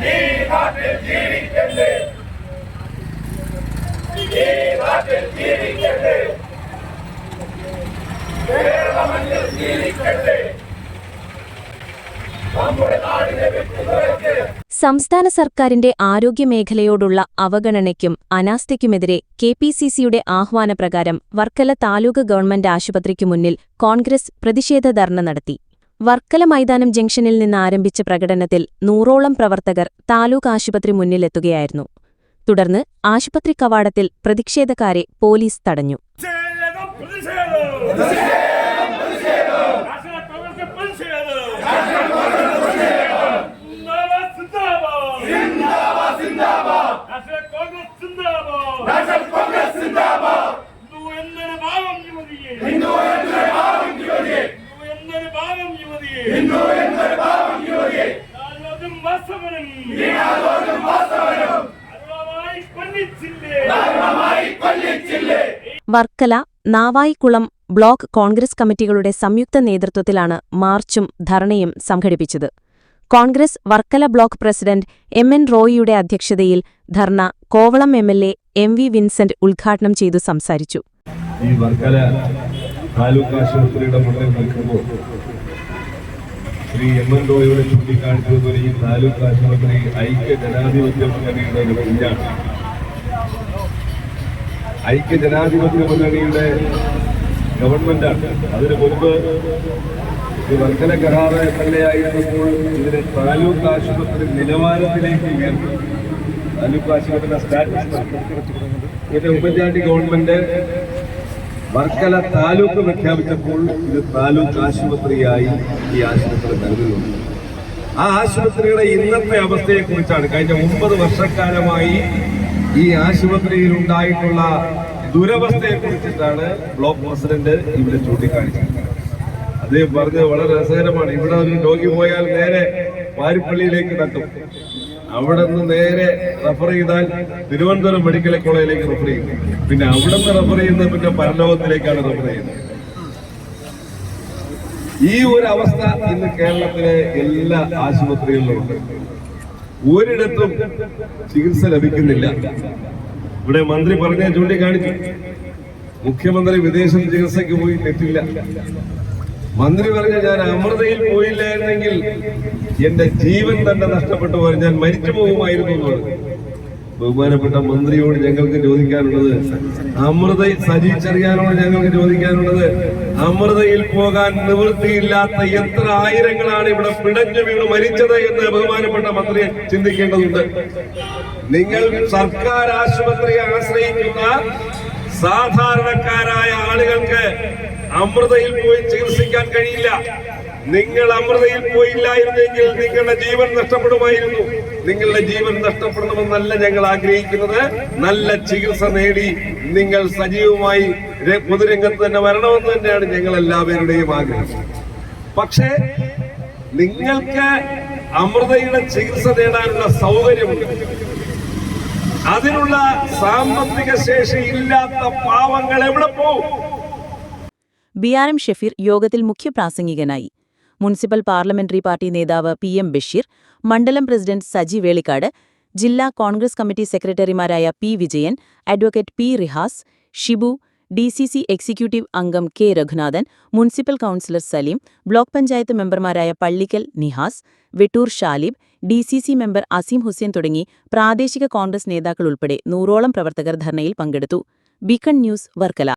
ഈ ഈ സംസ്ഥാന സർക്കാരിന്റെ ആരോഗ്യമേഖലയോടുള്ള അവഗണനയ്ക്കും അനാസ്ഥയ്ക്കുമെതിരെ കെ പി സി സിയുടെ ആഹ്വാനപ്രകാരം വർക്കല താലൂക്ക് ഗവൺമെന്റ് ആശുപത്രിക്കു മുന്നിൽ കോൺഗ്രസ് പ്രതിഷേധ ധർണ നടത്തി. വർക്കല മൈതാനം ജംഗ്ഷനിൽ നിന്ന് ആരംഭിച്ച പ്രകടനത്തിൽ നൂറോളം പ്രവർത്തകർ താലൂക്ക് ആശുപത്രി മുന്നിലെത്തുകയായിരുന്നു. തുടർന്ന് ആശുപത്രി കവാടത്തിൽ പ്രതിഷേധക്കാരെ പോലീസ് തടഞ്ഞു. സിന്ദാബാദ് സിന്ദാബാദ് നാഷണൽ കോൺഗ്രസ് സിന്ദാബാദ് ഹിന്ദു എന്നൊരു ഭാവം യുവതിയെ ഹിന്ദു എന്നൊരു ഭാവം യുവതിയെ ഹിന്ദു എന്നൊരു ഭാവം യുവതിയെ നാലോകം വാസവനും നാലോകം വാസവനും അരുളമായി കൊല്ലിച്ചില്ലേ? വർക്കല നാവായിക്കുളം ബ്ലോക്ക് കോൺഗ്രസ് കമ്മിറ്റികളുടെ സംയുക്ത നേതൃത്വത്തിലാണ് മാർച്ചും ധർണയും സംഘടിപ്പിച്ചത്. Congress Varkala block president M N റോയിയുടെ അധ്യക്ഷതയിൽ dharna Kovalam M L A M V Vincent ഉദ്ഘാടനം ചെയ്തു സംസാരിച്ചു. ഈ വർക്കല താലൂക്ക് ആശുപത്രിയുടെ മുന്നിൽ നിൽക്കുമ്പോൾ ശ്രീ എം എൻ റോയുടെ ചൂണ്ടിക്കാണിച്ചതുപോലെ ഈ താലൂക്ക് ആശുപത്രി ഐക്യ ജനാധിപത്യ മുന്നണിയുടെ കുഞ്ഞാണ് ഐക്യ ജനാധിപത്യ മുന്നണിയുടെ ഗവൺമെന്റാണ്. അതിനു മുൻപ് ഈ കരാർ എം എൽ എ ആയിരുന്നപ്പോൾ ഇതിനെ താലൂക്ക് ആശുപത്രി നിലവാരത്തിലേക്ക് ഉയർന്നു താലൂക്ക് ആശുപത്രിയുടെ സ്റ്റാറ്റസ്. ഇതിന്റെ ഉമ്മൻചാണ്ടി ഗവൺമെന്റ് വർക്കല താലൂക്ക് പ്രഖ്യാപിച്ചപ്പോൾ ഇത് താലൂക്ക് ആശുപത്രിയായി ഈ ആശുപത്രി നൽകുന്നുണ്ട് ആ ആശുപത്രിയുടെ ഇന്നത്തെ അവസ്ഥയെക്കുറിച്ചാണ് കഴിഞ്ഞ ഒമ്പത് വർഷക്കാലമായി ഈ ആശുപത്രിയിൽ ഉണ്ടായിട്ടുള്ള ദുരവസ്ഥയെ കുറിച്ചിട്ടാണ് ബ്ലോക്ക് പ്രസിഡന്റ് ഇവിടെ ചൂണ്ടിക്കാണിച്ചത് അദ്ദേഹം പറഞ്ഞത് വളരെ രസകരമാണ്. ഇവിടെ ഒരു രോഗി പോയാൽ നേരെ വാരിപ്പള്ളിയിലേക്ക് തട്ടും. അവിടെ നിന്ന് നേരെ റഫർ ചെയ്താൽ തിരുവനന്തപുരം മെഡിക്കൽ കോളേജിലേക്ക് റഫർ ചെയ്യും. പിന്നെ അവിടെ നിന്ന് റെഫർ ചെയ്യുന്നത് പിന്നെ പരലോകത്തിലേക്കാണ് റഫർ ചെയ്യുന്നത്. ഈ ഒരു അവസ്ഥ ഇന്ന് കേരളത്തിലെ എല്ലാ ആശുപത്രികളിലും ഉണ്ട്. ഒരിടത്തും ചികിത്സ ലഭിക്കുന്നില്ല. ഇവിടെ മന്ത്രി പറഞ്ഞ ചൂണ്ടിക്കാണിച്ചു. മുഖ്യമന്ത്രി വിദേശത്ത് ചികിത്സയ്ക്ക് പോയി തെറ്റില്ല. മന്ത്രി പറഞ്ഞ ഞാൻ അമൃതയിൽ പോയില്ലായിരുന്നെങ്കിൽ എന്റെ ജീവൻ തന്നെ നഷ്ടപ്പെട്ടു പോയി ഞാൻ മരിച്ചു പോകുമായിരുന്നു എന്നാണ് ബഹുമാനപ്പെട്ട മന്ത്രിയോട് ഞങ്ങൾക്ക് ചോദിക്കാനുള്ളത് അമൃത സജീച്ചറിയാനോട് ചെറിയാനോട് ഞങ്ങൾക്ക് ചോദിക്കാനുള്ളത് അമൃതയിൽ പോകാൻ നിവൃത്തിയില്ലാത്ത എത്ര ആയിരങ്ങളാണ് ഇവിടെ പിടഞ്ഞു വീണ് മരിച്ചത് എന്ന് ബഹുമാനപ്പെട്ട മന്ത്രിയെ ചിന്തിക്കേണ്ടതുണ്ട്. നിങ്ങൾ സർക്കാർ ആശുപത്രിയെ ആശ്രയിക്കുന്ന സാധാരണക്കാരായ ആളുകൾക്ക് അമൃതയിൽ പോയി ചികിത്സിക്കാൻ കഴിയില്ല. നിങ്ങൾ അമൃതയിൽ പോയില്ലായിരുന്നെങ്കിൽ നിങ്ങളുടെ ജീവൻ നഷ്ടപ്പെടുമായിരുന്നു. നിങ്ങളുടെ ജീവൻ നഷ്ടപ്പെടണമെന്നല്ല ഞങ്ങൾ ആഗ്രഹിക്കുന്നത്. നല്ല ചികിത്സ നേടി നിങ്ങൾ സജീവമായി പൊതുരംഗത്ത് തന്നെ വരണമെന്ന് തന്നെയാണ് ഞങ്ങൾ എല്ലാവരുടെയും ആഗ്രഹം. പക്ഷേ നിങ്ങൾക്ക് അമൃതയുടെ ചികിത്സ നേടാനുള്ള സൗകര്യമുണ്ട്. അതിനുള്ള സാമ്പത്തിക ശേഷി ഇല്ലാത്ത പാവങ്ങൾ എവിടെ പോകും ബി ആർ എം ഷെഫീർ യോഗത്തിൽ മുഖ്യപ്രാസംഗികനായി മുനിസിപ്പൽ പാർലമെന്ററി പാർട്ടി നേതാവ് പി എം ബഷീർ മണ്ഡലം പ്രസിഡന്റ് സജി വേളിക്കാട് ജില്ലാ കോൺഗ്രസ് കമ്മിറ്റി സെക്രട്ടറിമാരായ P Vijayan advocate P Rihas Shibu D executive അംഗം K Raghunathan municipal councillor Saleem block panchayat മെമ്പർമാരായ പള്ളിക്കൽ നിഹാസ് വെട്ടൂർ ഷാലിബ് ഡി മെമ്പർ അസീം ഹുസൈൻ തുടങ്ങി പ്രാദേശിക കോൺഗ്രസ് നേതാക്കൾ ഉൾപ്പെടെ നൂറോളം പ്രവർത്തകർ ധർണയിൽ പങ്കെടുത്തു. Beacon news Varkala.